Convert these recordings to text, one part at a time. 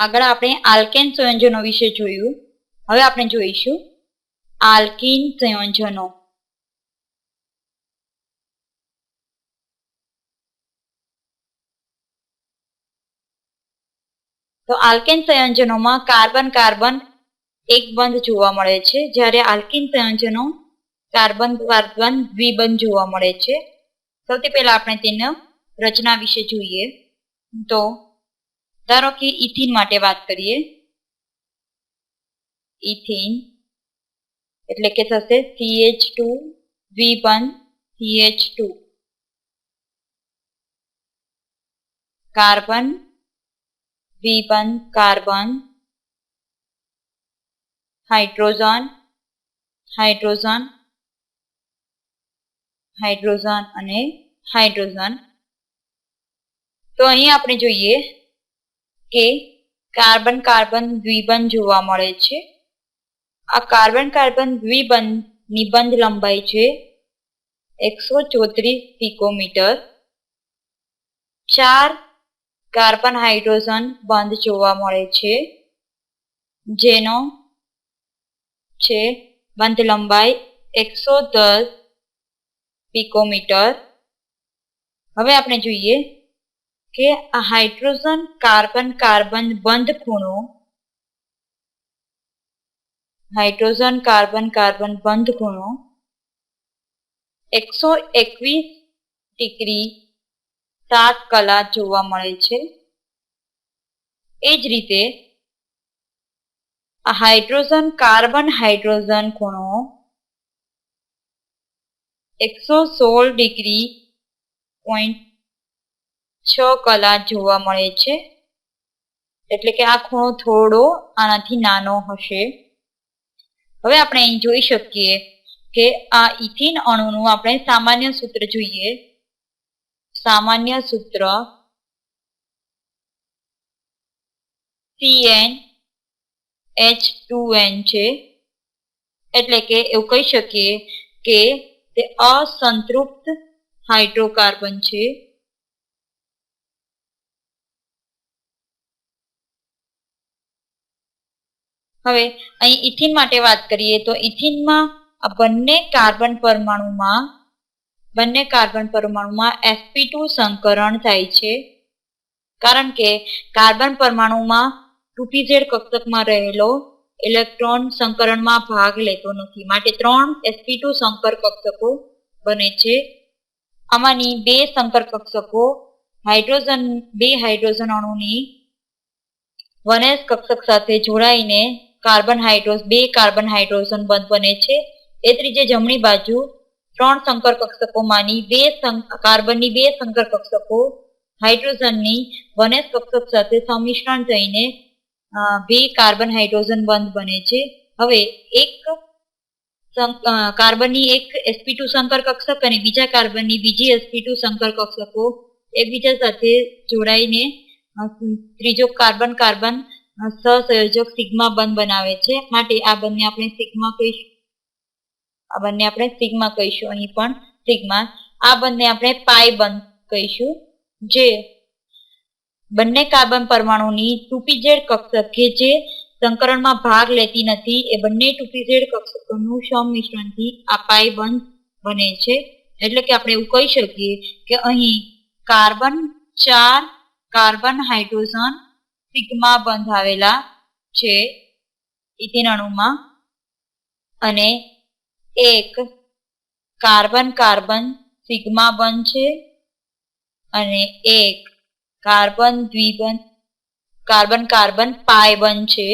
આગળ આપણે આલ્કેન સંયોજનો વિશે જોયું. હવે આપણે જોઈશું. આલ્કીન સંયોજનો. તો આલ્કેન સંયોજનોમાં કાર્બન કાર્બન એક બંધ જોવા મળે છે. જ્યારે આલ્કીન સંયોજનો કાર્બન કાર્બન દ્વિબંધ જોવા મળે છે. સૌથી પહેલા આપણે તેના રચના વિશે જોઈએ. તો ધારો કે ઇથિન માટે વાત કરીએ. ઇથિન એટલે કે થશે સીએચ ટુ દ્વિબંધ સીએચ ટુ કાર્બન દ્વિબંધ કાર્બન. Hydrogen hydrogen. હાઇડ્રોજન અને હાઇડ્રોજન. તો અહીં આપણે જોઈએ કે કાર્બન કાર્બન દ્વિબંધ જોવા મળે છે. આ કાર્બન કાર્બન દ્વિબંધ નિબંધ લંબાઈ છે એકસો ચોત્રીસ પિકોમીટર. ચાર કાર્બન હાઇડ્રોજન બંધ જોવા મળે છે જેનો છે બંધ લંબાઈ એકસો દસ પિકોમીટર. હવે આપણે જોઈએ કે હાઇડ્રોજન કાર્બન કાર્બન બંધ ખૂણો હાઇડ્રોજન કાર્બન કાર્બન બંધ ખૂણો એકસો એકવીસ ડિગ્રી સાત કલા જોવા મળે છે. એ જ રીતે આ હાઇડ્રોજન કાર્બન હાઇડ્રોજન ખૂણો એકસો સોળ ડિગ્રી પોઈન્ટ છ કલા જોવા મળે છે. એટલે કે આ ખૂણો થોડો આનાથી નાનો હશે. હવે આપણે અહીં જોઈ શકીએ કે આ ઇથિન અણુનું આપણે સામાન્ય સૂત્ર જોઈએ. સામાન્ય સૂત્ર સીએન એચ ટુ એન છે. એટલે કે એવું કહી શકીએ કે તે અસંતૃપ્ત હાઇડ્રોકાર્બન છે. હવે અહીં ઇથિન માટે વાત કરીએ તો ઇથિનમાં આ બંને કાર્બન પરમાણુમાં, બંને કાર્બન પરમાણુમાં એસપી સંકરણ થાય છે. કારણ કે કાર્બન પરમાણુમાં ટુપીઝેડ કક્ષકમાં રહેલો ઇલેક્ટ્રોન સંકરણમાં ભાગ લેતો નથી. માટે ત્રણ એસપી સંકર કક્ષકો બને છે. આમાંની બે સંકર કક્ષકો હાઇડ્રોજન, બે હાઇડ્રોજન અણુની વનેસ કક્ષક સાથે જોડાઈને કાર્બન હાઇડ્રોસ બે કાર્બન હાઇડ્રોજન બંધ બને છે. એ ત્રીજે જમણી બાજુ ત્રણ સંકર કક્ષકોમાંની બે કાર્બનની બે સંકર કક્ષકો હાઇડ્રોજનની વનેસ કક્ષક સાથે સંમિશ્રણ થઈને બે કાર્બન હાઇડ્રોજન બંધ બને છે. હવે એક કાર્બનની એક એસપી ટુ સંકર કક્ષક અને બીજા કાર્બનની બીજી એસપી ટુ સંકર કક્ષકો એકબીજા સાથે જોડાઈને ત્રીજો કાર્બન કાર્બન સહસંયોજક સિગ્મા બંધ બનાવે છે. માટે આ બંને આપણે સિગ્મા કહીશું. આ બંને આપણે સિગ્મા કહીશું. અહીં પણ સિગ્મા. આ બંને આપણે પાઈ બંધ કહીશું. જે બંને કાર્બન પરમાણુની ટુપીઝેડ કક્ષક કે જે સંકરણમાં ભાગ લેતી નથી, એ બંને ટુપીઝેડ કક્ષકોનું સંમિશ્રણથી આ પાઈ બંધ બને છે. એટલે કે આપણે એવું કહી શકીએ કે અહીં કાર્બન ચાર કાર્બન હાઇડ્રોજન સિગ્મા બંધ આવેલા છે ઇથેન અણુમાં. અને એક કાર્બન કાર્બન સિગ્મા બંધ છે. અને એક કાર્બન દ્વિબંધ કાર્બન કાર્બન પાય બંધ છે.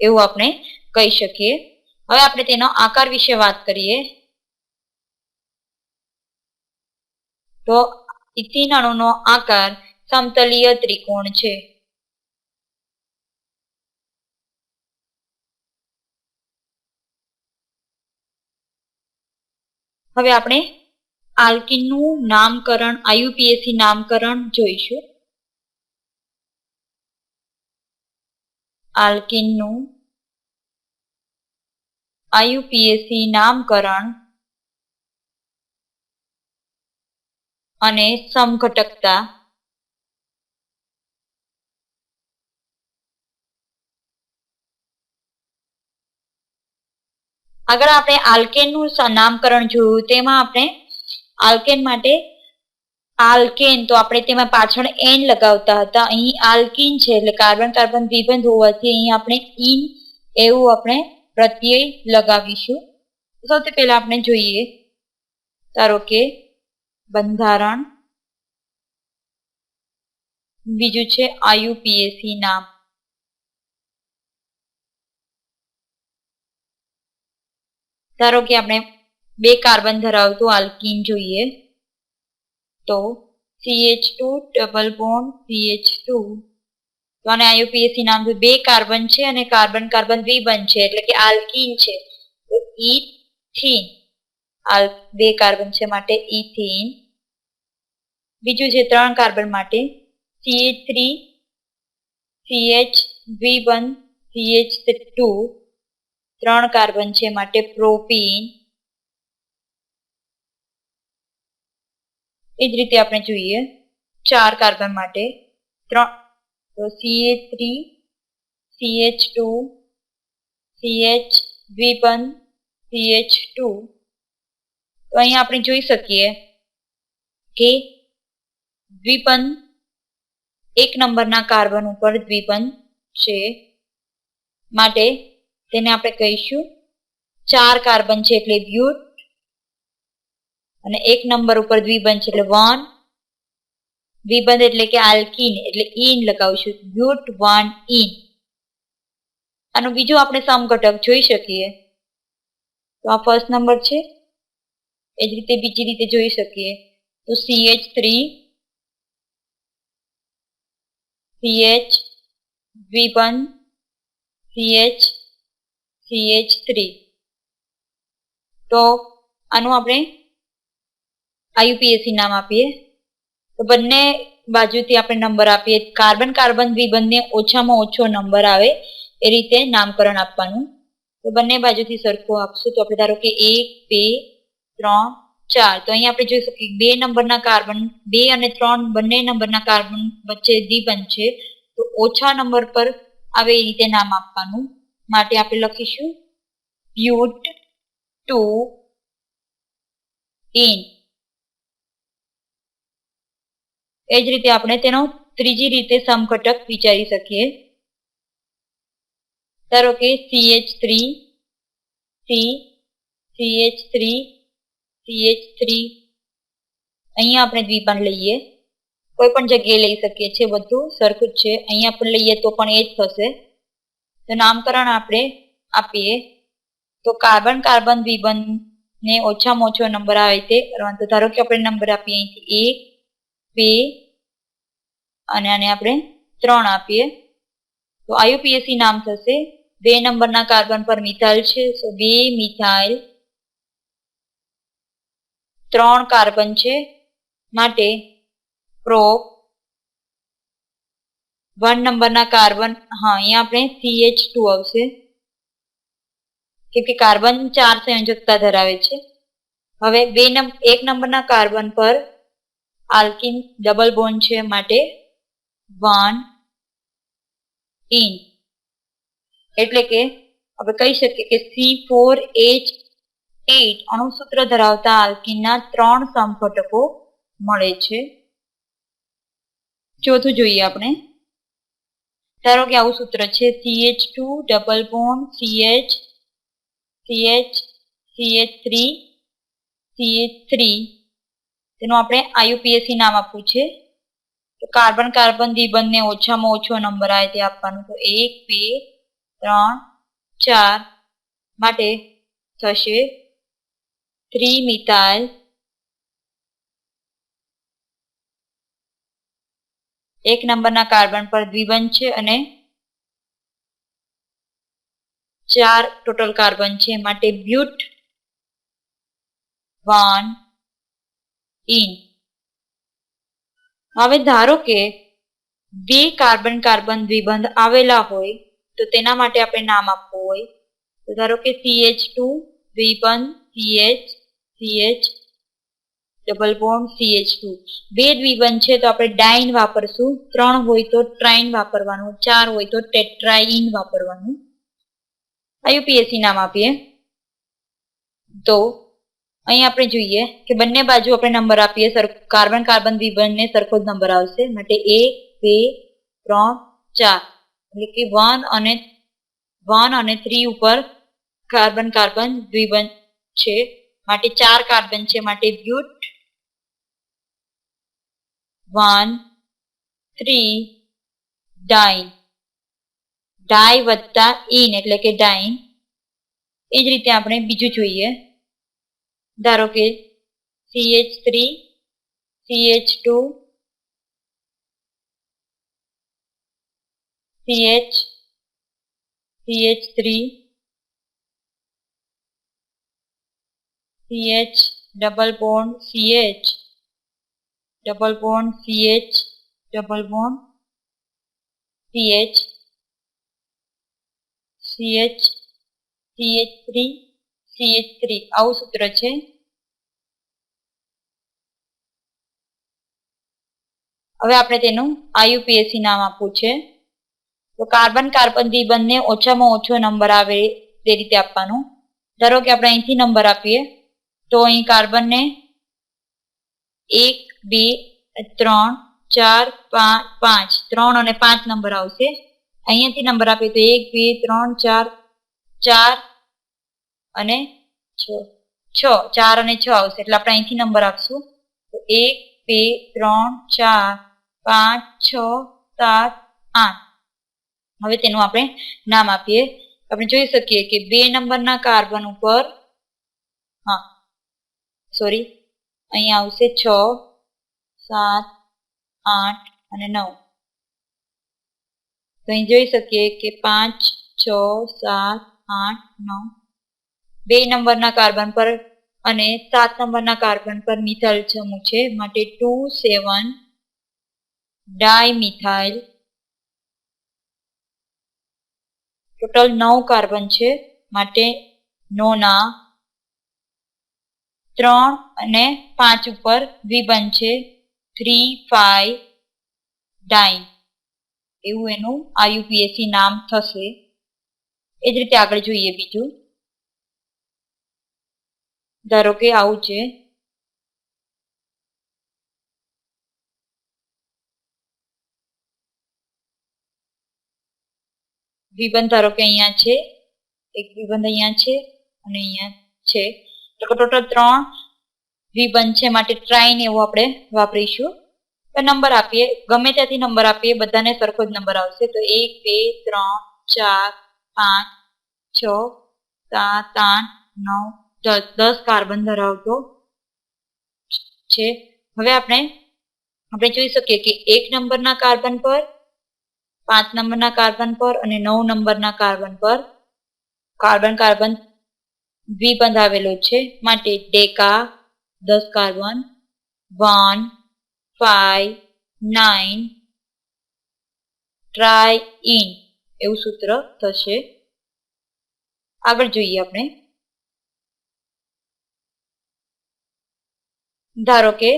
એવું આપણે કહી શકીએ. હવે આપણે તેનો આકાર વિશે વાત કરીએ. તો ઇથિન અણુનો આકાર સમતલીય ત્રિકોણ છે. હવે આપણે આલ્કિનનું નામકરણ આયુપીએસી નામકરણ જોઈશું. આલ્કિનનું આયુપીએસી નામકરણ અને સમઘટકતા. આગળ આપણે આલ્કેનનું નામકરણ જોયું, તેમાં આપણે આલ્કેન માટે, આલ્કેન તો આપણે તેમાં પાછળ એન લગાવતા હતા. અહીં આલ્કીન છે એટલે કાર્બન કાર્બન દ્વિબંધ હોવાથી અહીં આપણે ઇન એવું આપણે પ્રત્યય લગાવીશું. સૌથી પહેલા આપણે જોઈએ, ધારો કે બંધારણ. બીજું છે આયુપીએસી નામ. ધારો કે આપણે બે કાર્બન ધરાવતું આલ્કીન જોઈએ, તો CH2 two double bond CH2 two તો આને આયુપીએસી નામ બે કાર્બન છે અને કાર્બન કાર્બન દ્વિબંધ છે, એટલે કે આલ્કીન છે. તો ઇથીન આલ બે કાર્બન છે માટે ઇથેન બીજું છે ત્રણ કાર્બન માટે C H three C H વી વન સીએચ ટુ. ત્રણ કાર્બન છે માટે પ્રોપીન. એ જ રીતે આપણે જોઈએ, ચાર કાર્બન માટે ત્રણ C H three C H two C H વી વન સીએચ ટુ. તો અહીંયા આપણે જોઈ શકીએ કે દ્વિપન એક નંબરના કાર્બન ઉપર દ્વિપન છે. માટે તેને આપણે કહીશું ચાર કાર્બન છે એટલે બ્યુટ અને એક નંબર ઉપર દ્વિબંધ છે એટલે વન. દ્વિબંધ એટલે કે આલ્કીન એટલે ઇન લગાવીશું. બ્યુટ, વન ઇન આનો બીજો આપણે સમઘટક જોઈ શકીએ. તો આ ફર્સ્ટ નંબર છે. એ રીતે બીજી રીતે જોઈ શકીએ. તો CH three CH દ્વિબંધ C H C H three તો આનું આપણે આયુપીએસી નામ આપીએ. તો બંને બાજુથી આપણે નંબર આપીએ. કાર્બન કાર્બન દ્વિબંધને ઓછામાં ઓછો નંબર આવે એ રીતે નામકરણ આપવાનું. તો બંને બાજુથી સરખો આપશું. તો આપણે ધારો કે એક, બે ત્રણ? ચાર. તો અહીંયા આપણે જોઈ શકીએ બે નંબરના કાર્બન, બે અને ત્રણ બંને નંબરના કાર્બન વચ્ચે દ્વિબંધ છે. તો ઓછા નંબર પર આવે એ રીતે નામ આપવાનું. માટે આપણે લખીશું બ્યુટ ટુ ઇન એ જ રીતે આપણે તેનો ત્રીજી રીતે સમઘટક વિચારી શકીએ. ધારો કે C H three C C H three CH three અહીંયા આપણે દ્વિબંધ લઈએ. કોઈ પણ જગ્યાએ લઈ શકીએ છીએ બધું, સરખું જ છે. અહીંયા પણ લઈએ તો પણ એ જ થશે. તો નામકરણ આપણે આપીએ. તો કાર્બન કાર્બન દ્વિબંધ ને ઓછામાં ઓછો નંબર આવે તે તો ધારો કે આપણે નંબર આપીએ અહીંથી એક, બે અને આને આપણે ત્રણ આપીએ. તો આયુપીએસી નામ થશે. બે નંબરના કાર્બન પર મિથાઇલ છે. તો બે મિથાઇલ ત્રણ કાર્બન છે. માટે પ્રોપ વન નંબરના કાર્બન, હા, અહીંયા આપણે સીએચ ટુ આવશે. કેમ કે કાર્બન ચાર સંયોજકતા ધરાવે છે. હવે બે નંબર એક નંબરના કાર્બન પર આલ્કિન ડબલ બોન્ડ છે માટે વન ઇન. એટલે કે આપણે કહી શકીએ કે સી ફોર એચ એટ અણુસૂત્ર ધરાવતા આલ્કિનના ત્રણ સમઘટકો મળે છે. ચોથું જોઈએ આપણે. ધારો કે આવું સૂત્ર છે CH two double bond CH CH CH three CH three તેનું આપણે આયુપીએસી નામ આપવું છે. તો કાર્બન કાર્બન દ્વિબંધને ઓછામાં ઓછો નંબર આવે તે આપવાનું. તો એક, બે, ત્રણ, ચાર માટે થશે થ્રી મિથાઇલ એક નંબરના કાર્બન પર દ્વિબંધ છે અને ચાર ટોટલ કાર્બન છે. માટે બ્યુટ વન ઇન. હવે ધારો કે બે કાર્બન કાર્બન દ્વિબંધ આવેલા હોય, તો તેના માટે આપણે નામ આપવું હોય. તો ધારો કે CH2 દ્વિબંધ CH CH double bond C H two બે દ્વિબંધ છે તો આપણે ડાઇન વાપરશું. ત્રણ હોય તો ટ્રાઇન વાપરવાનું, ચાર હોય તો ટેટ્રાઇન વાપરવાનું. આયુપીએસસી નામ આપીએ. તો અહીં આપણે જોઈએ કે બંને બાજુ આપણે નંબર આપીએ. કાર્બન કાર્બન દ્વિબંધને સરખો જ નંબર આવશે. માટે એક બે, ત્રણ, ચાર. એટલે કે વન અને વન અને થ્રી ઉપર કાર્બન કાર્બન દ્વિબંધ છે. માટે ચાર કાર્બન છે, માટે બ્યુટ. One, three, ડાઇન. ડાય વત્તા ઇન એટલે કે ડાઇન. એ જ રીતે આપણે બીજું જોઈએ. ધારો કે C H three C H two C H C H three C H double bond C H double bond C H double bond C H C H C H three C H three આવું સૂત્ર છે? હવે આપણે તેનું આયુપીએસસી નામ આપવું છે. તો કાર્બન કાર્બન બંને ઓછામાં ઓછો નંબર આવે તે રીતે આપવાનો. ધારો કે આપણે અહીંથી નંબર આપીએ. તો અહીં કાર્બનને એક, બે, ત્રણ, ચાર, પાંચ ત્રણ અને પાંચ નંબર આવશે. અહીંયાથી નંબર આપીએ તો એક, બે, ત્રણ, ચાર ચાર અને છ. છ. ચાર અને છ આવશે. એટલે આપણે અહીંથી નંબર આપશું. તો એક, બે, ત્રણ, ચાર, પાંચ, છ, સાત, આઠ. હવે તેનું આપણે નામ આપીએ. આપણે જોઈ શકીએ કે બે નંબરના કાર્બન ઉપર સોરી અહીંયા આવશે છ, સાત, આઠ અને નવ. તો અહીં જોઈ શકીએ કે પાંચ, છ, સાત, આઠ, નવ. બે નંબરના કાર્બન પર અને સાત નંબરના કાર્બન પર મિથાઇલ સમૂહ છે, માટે ટુ, સેવન ડાયમિથાઇલ ટોટલ નવ કાર્બન છે, માટે નોના ત્રણ અને પાંચ ઉપર દ્વિબંધ છે. થ્રી, ફાઈવ ડાઈન એવું એનું આયુપીએસસી નામ થશે. એ જ રીતે આગળ જોઈએ બીજું. ધારો કે આવું છે. વિબંધ ધારો કે અહીંયા છે. એક વિબંધ અહીંયા છે અને અહીંયા છે. તો ટોટલ ત્રણ દ્વિબંધ છે, માટે ટ્રાઇન એવું આપણે વાપરીશું. નંબર આપીએ, ગમે ત્યાંથી નંબર આપીએ, બધાને સરખો જ નંબર આવશે. તો એક, બે, ત્રણ, ચાર, પાંચ, છ, સાત, આઠ, નવ, દસ દસ કાર્બન ધરાવતો છે. હવે આપણે આપણે જોઈ શકીએ કે એક નંબરના કાર્બન પર, પાંચ નંબરના કાર્બન પર અને નવ નંબરના કાર્બન પર. કાર્બન કાર્બન દ્વિબંધ આવેલો છે. માટે ડેકા, દસ carbon, one, five nine triene એવું સૂત્ર થશે. આગળ જોઈએ આપણે. ધારો કે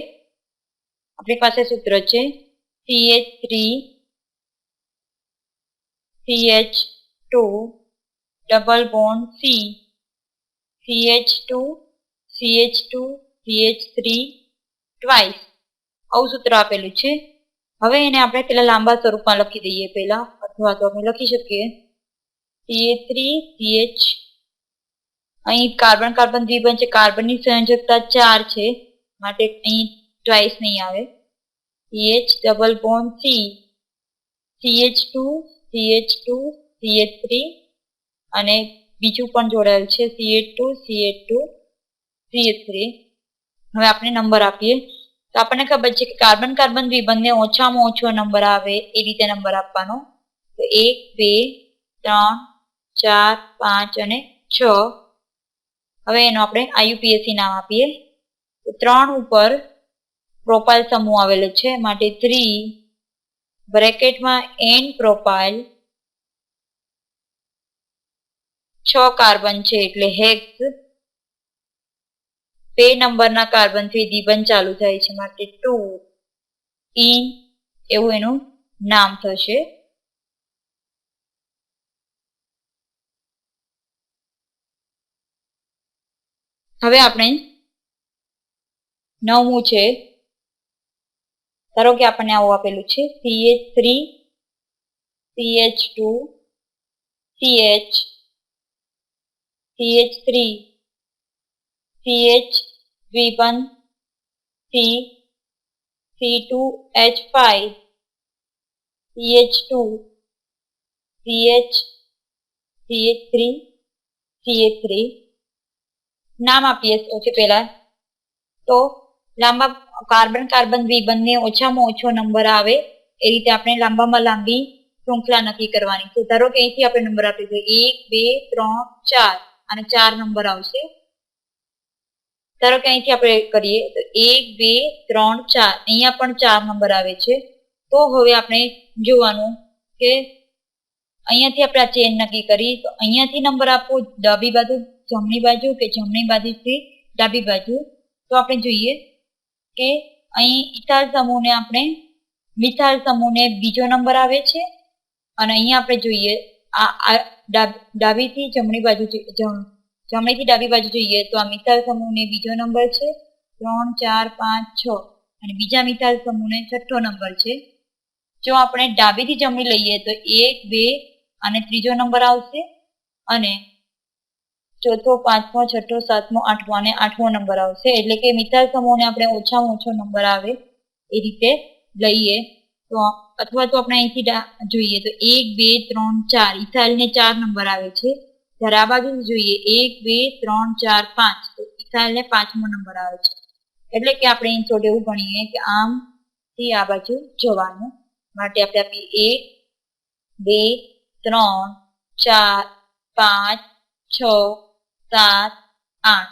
આપણી પાસે સૂત્ર છે. C H three C H two, double bond C. C H two C H two C H three twice આવું સૂત્ર આપેલું છે. હવે એને આપણે પેલા લાંબા સ્વરૂપમાં લખી દઈએ પેલા, અથવા તો આપણે લખી શકીએ. સીએ CH અહીં કાર્બન કાર્બન દ્વિબંધ છે. કાર્બનની સંયોજકતા ચાર છે. માટે અહીં ટ્વાઇસ નહીં આવે. C H double bond C C H two C H two C H three અને બીજું પણ જોડાયેલ છે C H two C H two C H three હવે આપણે નંબર આપીએ. તો આપણને ખબર છે કે કાર્બન કાર્બન દ્વિબંધને ઓછામાં ઓછો નંબર આવે એ રીતે નંબર આપવાનો. તો એક, બે, ત્રણ, ચાર, પાંચ અને છ. હવે એનો આપણે આયુપીએસસી નામ આપીએ. તો ત્રણ ઉપર પ્રોપાઇલ સમૂહ આવેલો છે, માટે થ્રી બ્રેકેટમાં એન પ્રોપાઇલ છ કાર્બન છે એટલે હેક્સ. બે નંબરના કાર્બનથી દ્વિબંધ ચાલુ થાય છે માટે ટુ. ઇન એવું એનું નામ થશે. હવે આપણે નવમું છે. ધારો કે આપણને આવું આપેલું છે. C H three C H two C H C H three C H દ્વિબંધ C C two H five C H two C H C H three C H three નામ આપીએ સૌથી પહેલા. તો લાંબા કાર્બન કાર્બન દ્વિબંધને ઓછામાં ઓછો number આવે, એ રીતે આપણે લાંબામાં લાંબી શૃંખલા નક્કી કરવાની છે. ધારો કે અહીંથી આપણે નંબર આપીશું એક, બે, ત્રણ, ચાર. અને ચાર નંબર આવશે. ધારો કે અહીંથી આપણે કરીએ, તો એક, બે, ત્રણ, ચાર. અહીંયા પણ ચાર નંબર આવે છે. તો હવે આપણે જોવાનું કે અહીંયાથી આપણે આ ચેન નક્કી કરી, તો અહીંયાથી નંબર આપવો ડાબી બાજુ, જમણી બાજુ કે જમણી બાજુથી ડાબી બાજુ? તો આપણે જોઈએ કે અહીં ઇથાલ સમૂહને આપણે મિથાલ સમૂહને બીજો નંબર આવે છે. અને અહીંયા આપણે જોઈએ આ ડાબીથી જમણી બાજુ જમણીથી ડાબી બાજુ જોઈએ તો આ મિથાલ સમૂહને બીજો નંબર છે. ત્રણ, ચાર, પાંચ, છ. અને બીજા મિથાલ સમૂહને છઠ્ઠો નંબર છે. જો આપણે ડાબીથી જમણી લઈએ તો એક, બે અને ત્રીજો નંબર આવશે. અને ચોથો, પાંચમો, છઠ્ઠો, સાતમો, આઠમો અને આઠમો નંબર આવશે. એટલે કે મિથાલ સમૂહને આપણે ઓછામાં ઓછો નંબર આવે એ રીતે લઈએ. તો અથવા તો આપણે અહીંથી જોઈએ તો એક, બે, ત્રણ, ચાર, ઇથાઇલને ચાર નંબર આવે છે. જ્યારે આ બાજુ જોઈએ, એક, બે, ત્રણ, ચાર, પાંચ, તો ઇથાઇલને પાંચમો નંબર આવે છે. એટલે કે આપણે અહીં છોડે એવું ગણીએ કે આમ થી આ બાજુ જવાનું. માટે આપણે આપી એક, બે, ત્રણ, ચાર, પાંચ, છ, સાત, આઠ.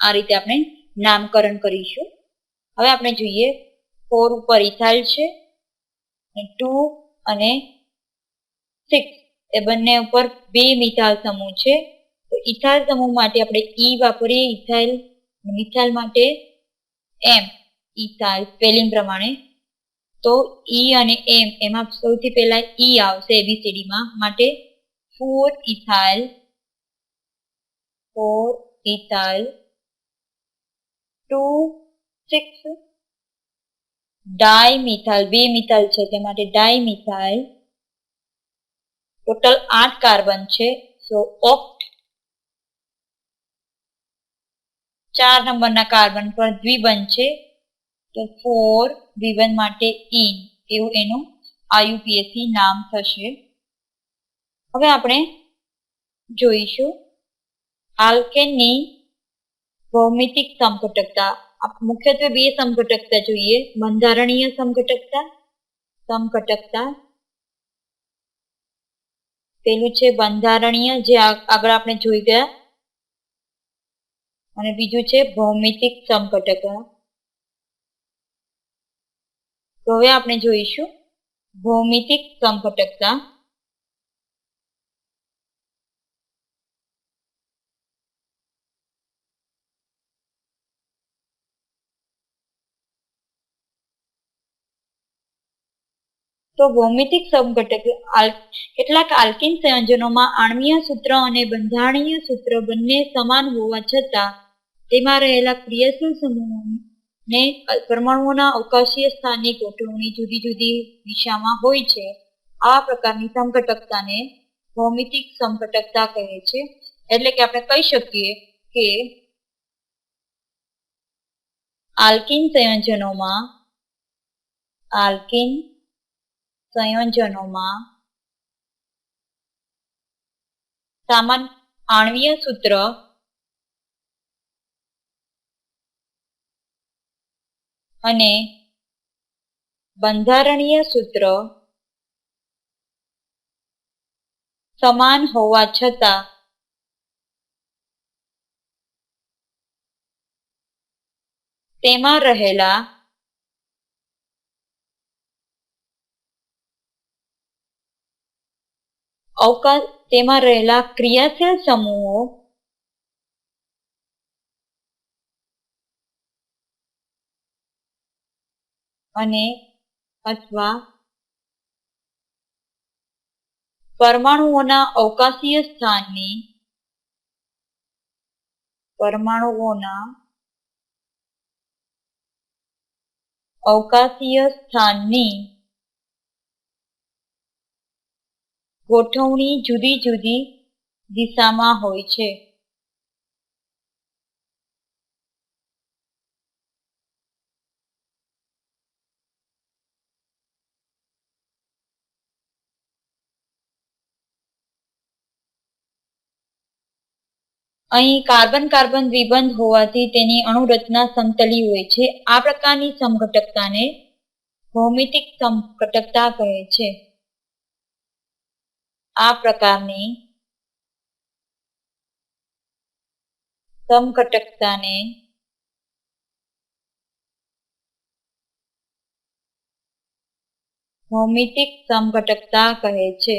આ રીતે આપણે નામકરણ કરીશું. હવે આપણે જોઈએ ફોર ઉપર ઇથાઇલ છે. ટુ અને સિક્સ એ બંને ઉપર બે મિથાલ સમૂહ છે. તો ઇથાઇલ સમૂહ માટે આપણે ઈ વાપરીએ, ઇથાઇલ મિથાઇલ માટે એમ ઇથાઇલ સ્પેલિંગ પ્રમાણે. તો ઈ અને એમ એમાં સૌથી પહેલા ઈ આવશે એબીસીડીમાં માટે four ethyl four ethyl two six dimethyl, બે મિથાઇલ છે તે માટે ડાયમિથાઇલ. ટોટલ આઠ કાર્બન છે, સો ઓક્ટ. ચાર નંબરના કાર્બન પર દ્વિબન છે, તો ફોર દ્વિબન માટે ઇન એવું એનું આયુપીએસસી નામ થશે. હવે આપણે જોઈશું. આલ્કેનની ભૌમિતિક સમઘટકતા મુખ્યત્વે બે સમઘટકતા જોઈએ. બંધારણીય સમઘટકતા સમઘટકતા પેલું છે બંધારણીય, જે આગળ આપણે જોઈ ગયા. અને બીજું છે ભૌમિતિક સમઘટકતા તો હવે આપણે જોઈશું ભૌમિતિક સમઘટકતા તો ભૌમિતિક સબઘટક કેટલાક આલ્કિન સંયોજનોમાં આણ્વીય સૂત્ર અને બંધારણીય સૂત્ર બંને સમાન હોવા છતાં, તેમાં રહેલા ક્રિયાશીલ સમૂહોને પરમાણુઓના અવકાશીય સ્થાનની ગોઠવણી જુદી જુદી દિશામાં હોય છે. આ પ્રકારની સમઘટકતાને ભૌમિતિક સમઘટકતા કહે છે. એટલે કે આપણે કહી શકીએ કે આલ્કિન સંયોજનોમાં આલ્કિન સંયોજનોમાં સામાન આણવીય સૂત્ર અને બંધારણીય સૂત્ર સમાન હોવા છતાં તેમાં રહેલા અવકાશ તેમાં રહેલા ક્રિયાશીલ સમૂહો અને અથવા પરમાણુઓના અવકાશીય સ્થાનની પરમાણુઓના અવકાશીય સ્થાનની ગોઠવણી જુદી જુદી દિશામાં હોય છે. અહીં કાર્બન કાર્બન દ્વિબંધ હોવાથી તેની અણુરચના સમતલી હોય છે. આ પ્રકારની સમઘટકતાને ભૌમિતિક સમઘટકતા કહે છે. આ પ્રકારની સમઘટકતાને ભૌમિતિક સમઘટકતા કહે છે.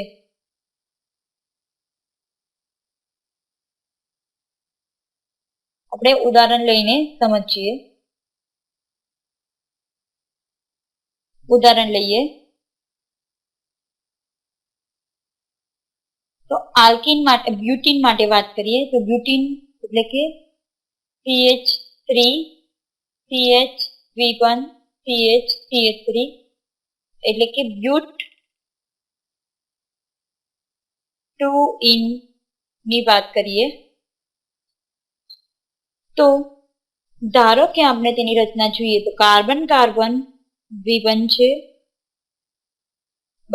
આપણે ઉદાહરણ લઈને સમજીએ. ઉદાહરણ લઈએ. તો આલ્કિન માટે બ્યુટીન માટે વાત કરીએ, તો બ્યુટીન એટલે કે C H three C H વી one C H C H three એટલે કે બ્યુટ ટુ ઇનની વાત કરીએ. તો ધારો કે આપણે તેની રચના જોઈએ, તો કાર્બન કાર્બન દ્વિબંધ છે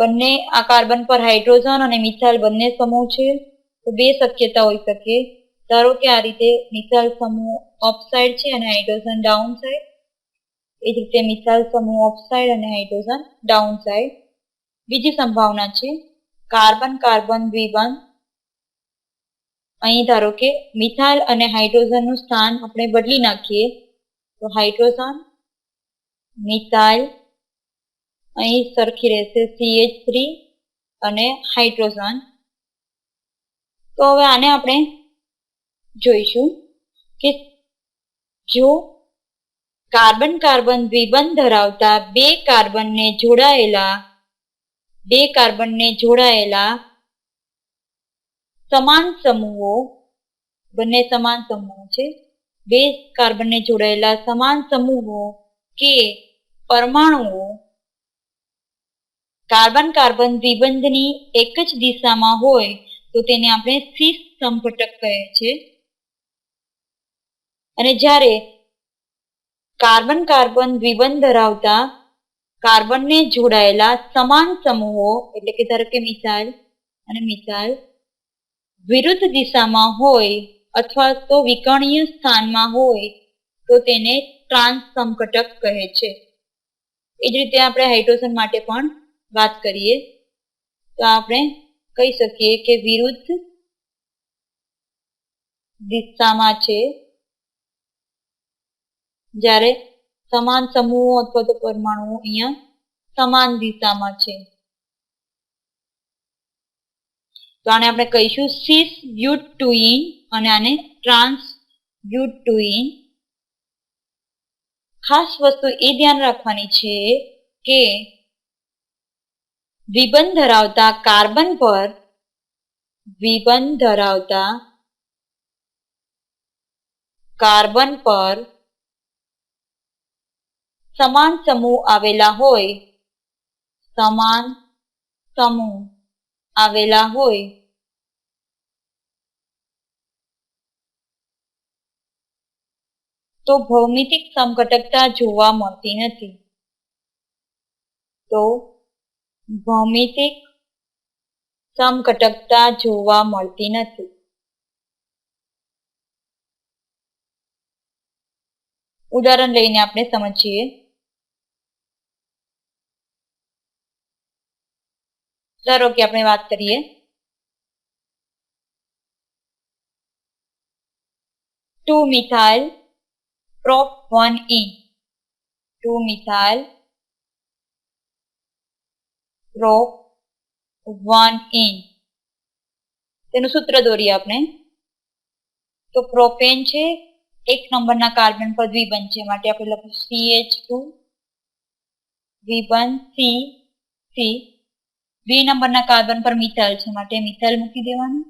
બંને આ કાર્બન પર હાઇડ્રોજન અને મિથાઇલ બંને સમૂહ છે, તો બે શક્યતા હોઈ શકે. ધારો કે આ રીતે મિથાઇલ સમૂહ સાઈડ છે અને હાઇડ્રોજન ડાઉન સાઈડ એ જ રીતે મિથાઇલ સમૂહ અપ સાઈડ અને હાઇડ્રોજન ડાઉન સાઈડ બીજી સંભાવના છે, કાર્બન કાર્બન દ્વિબંધ. અહીં ધારો કે મિથાઇલ અને હાઇડ્રોજનનું સ્થાન આપણે બદલી નાખીએ, તો હાઇડ્રોજન, મિથાઇલ અહીં સરખી રહેશે સીએચ થ્રી અને હાઇડ્રોજન. તો હવે આને આપણે જોઈશું કે જો કાર્બન કાર્બન દ્વિબંધ ધરાવતા બે કાર્બનને જોડાયેલા, બે કાર્બનને જોડાયેલા સમાન સમૂહો, બંને સમાન સમૂહો છે, બે કાર્બનને જોડાયેલા સમાન સમૂહો કે પરમાણુઓ કાર્બન કાર્બન દ્વિબંધની એક જ દિશામાં હોય તો તેને આપણે સીસ સંપટક કહે છે. અને જ્યારે કાર્બન કાર્બન દ્વિબંધ ધરાવતા કાર્બનને જોડાયેલા સમાન સમૂહો, એટલે કે ધારો કે મિસાઇલ અને મિસાઇલ, વિરુદ્ધ દિશામાં હોય અથવા તો વિકર્ણીય સ્થાનમાં હોય તો તેને ટ્રાન્સ સંકટક કહે છે. એ જ રીતે આપણે હાઇડ્રોજન માટે પણ વાત કરીએ, તો આપણે કહી શકીએ કે વિરુદ્ધ દિશામાં છે. જ્યારે સમાન સમૂહો અથવા તો પરમાણુઓ અહીંયા સમાન દિશામાં છે. તો આને આપણે કહીશું સિસ ઇન અને આને ટ્રાન્સ ઇન ખાસ વસ્તુ એ ધ્યાન રાખવાની છે કે દ્વિબંધ ધરાવતા કાર્બન પર વિબંધ ધરાવતા કાર્બન પર સમાન સમૂહ આવેલા હોય, સમાન સમૂહ આવેલા હોય. તો ભૌમિતિક સમઘટકતા જોવા મળતી નથી. તો ભૌમિતિક સમકટકતા જોવા મળતી નથી. ઉદાહરણ લઈને આપણે સમજીએ. ધારો કે આપણે વાત કરીએ. Two methyl prop one ene. Two methyl prop one ene તેનું સૂત્ર દોરીએ આપણે. તો પ્રોપેન છે, એક નંબરના કાર્બન પર દ્વિબંધ છે. માટે આપણે સી એચ ટુ દ્વિબંધ સી સી બે નંબરના કાર્બન પર મિથાઇલ છે. માટે મિથાઇલ મૂકી દેવાનું.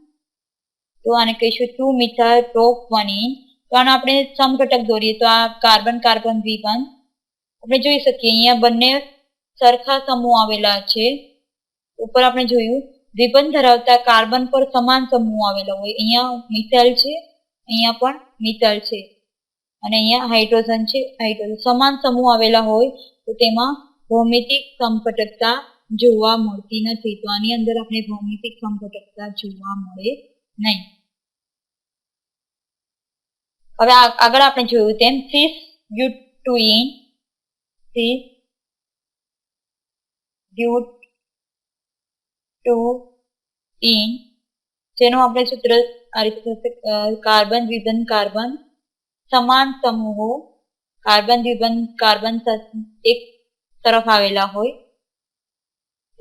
તો આને કહીશું two methyl prop one ene તો આનો આપણે સમઘટક દોરીએ. તો આ કાર્બન કાર્બન દ્વિબંધ. આપણે જોઈ શકીએ, અહીંયા બંને સરખા સમૂહ આવેલા છે. ઉપર આપણે જોયું દ્વિબંધ ધરાવતા કાર્બન પર સમાન સમૂહ આવેલો હોય. અહીંયા મિથાઇલ છે, અહીંયા પણ મિથાઇલ છે. અને અહીંયા હાઇડ્રોજન છે, હાઇડ્રોજન. સમાન સમૂહ આવેલા હોય, તો તેમાં ભૌમિતિક સંપટકતા જોવા મળતી નથી. તો આની અંદર આપણે ભૌમિતિક સંપટકતા જોવા મળે નહીં. હવે આગળ આપણે જોયું તેમ સિસ બ્યુટુઇન સિસ બ્યુટ ટુ ટીન જેનું આપણે સૂત્ર આ રીતે થશે કાર્બન દ્વિબંધ કાર્બન સમાન સમૂહો કાર્બન દ્વિબંધ કાર્બન એક તરફ આવેલા હોય,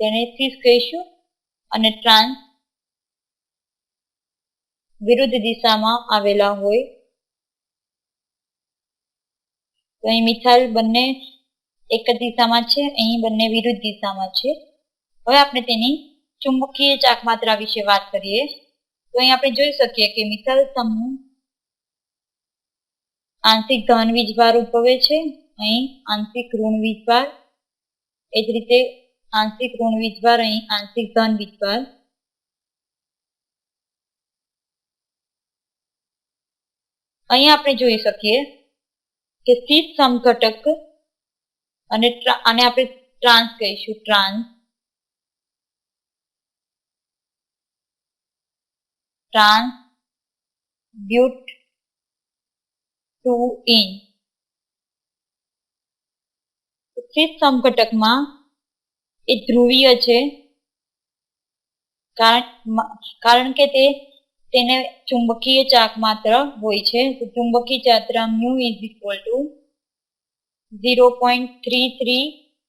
તેને સીસ કહીશું અને ટ્રાન્સ વિરુદ્ધ દિશામાં આવેલા હોય. તો અહીં મિથાઇલ બંને એક જ દિશામાં છે, અહીં બંને વિરુદ્ધ દિશામાં છે. હવે આપણે તેની ચુંબકીય ચાકમાત્રા વિશે વાત કરીએ. તો અહીં આપણે જોઈ શકીએ કે મિથાઇલ સમૂહ આંશિક ધન વીજભાર ઉદ્ભવે છે. અહીં આંશિક ઋણ વીજભાર, એ જ રીતે આંશિક ઋણ વીજભાર, અહીં આંશિક ધન વીજભાર. અહીં આપણે જોઈ શકીએ કે સ્થિત સમઘટક અને આને આપણે ટ્રાન્સ કહીશું trans trans but two ene સ્થિત સમઘટકમાં એ ધ્રુવીય છે. કારણ કે તે, તેને ચુંબકીય ચાક માત્ર હોય છે. ચુંબકીય ચાત્ર mu is equal to zero point three three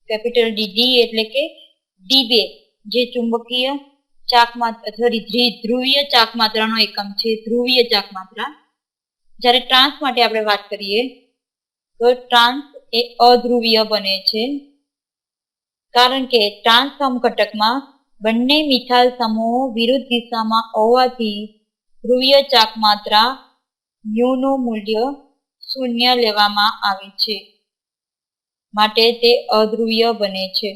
capital D એટલે કે ડીબે જે ચુંબકીય ચાકમાત્રા સોરી ધ્રુવીય ચાક માત્રાનો એકમ છે, ધ્રુવીય ચાક માત્રા જ્યારે ટ્રાન્સ માટે આપણે વાત કરીએ, તો ટ્રાન્સ એ અધ્રુવીય બને છે. કારણ કે ટ્રાન્સ સમઘટકમાં બંને મિથાઇલ સમૂહો વિરુદ્ધ દિશામાં હોવાથી ધ્રુવીય ચાક માત્રા મ્યુનું મૂલ્ય શૂન્ય લેવામાં આવે છે. માટે તે અધ્રુવીય બને છે.